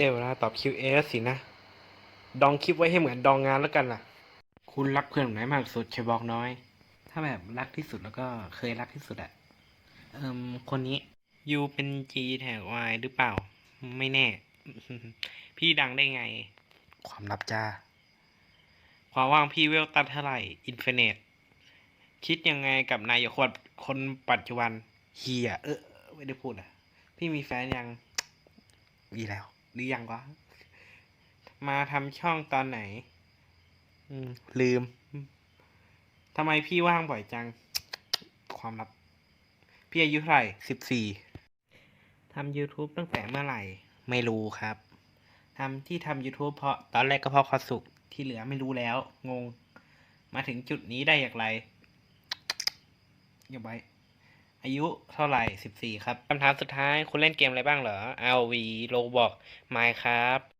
เดี๋ยวเวลาตอบ QS สินะ ดองคลิปไว้ให้เหมือนดองงานแล้วกันล่ะ คุณรักเพื่อนคนไหนมากสุดช่วยบอกน้อย ถ้าแบบรักที่สุดแล้วก็เคยรักที่สุดอะเอิมคนนี้ยูเป็น G แถว Y หรือเปล่า ไม่แน่ พี่ดังได้ไง ความลับจ้า ความว่างพี่เวลตัดเท่าไหร่อินฟินิตคิดยังไงกับนายกคนคนปัจจุบันเฮียเออไม่ได้พูดอะ พี่มีแฟนยัง มีแล้วห รือยังวะ มาทำช่องตอนไหน อืม ลืมทำไมพี่ว่างบ่อยจัง ความลับ พี่อายุเท่าไหร่สิบสี่ทำ YouTube ตั้งแต่เมื่อไหร่ ไม่รู้ครับทำที่ทำ YouTube เพราะตอนแรกก็เพราะความสุขที่เหลือไม่รู้แล้ว งง มาถึงจุดนี้ได้อย่างไรอย่าไว้ อายุเท่าไหร่สิบสี่ครับคำถามสุดท้ายคุณเล่นเกมอะไรบ้างเหรอ RV Roblox Minecraft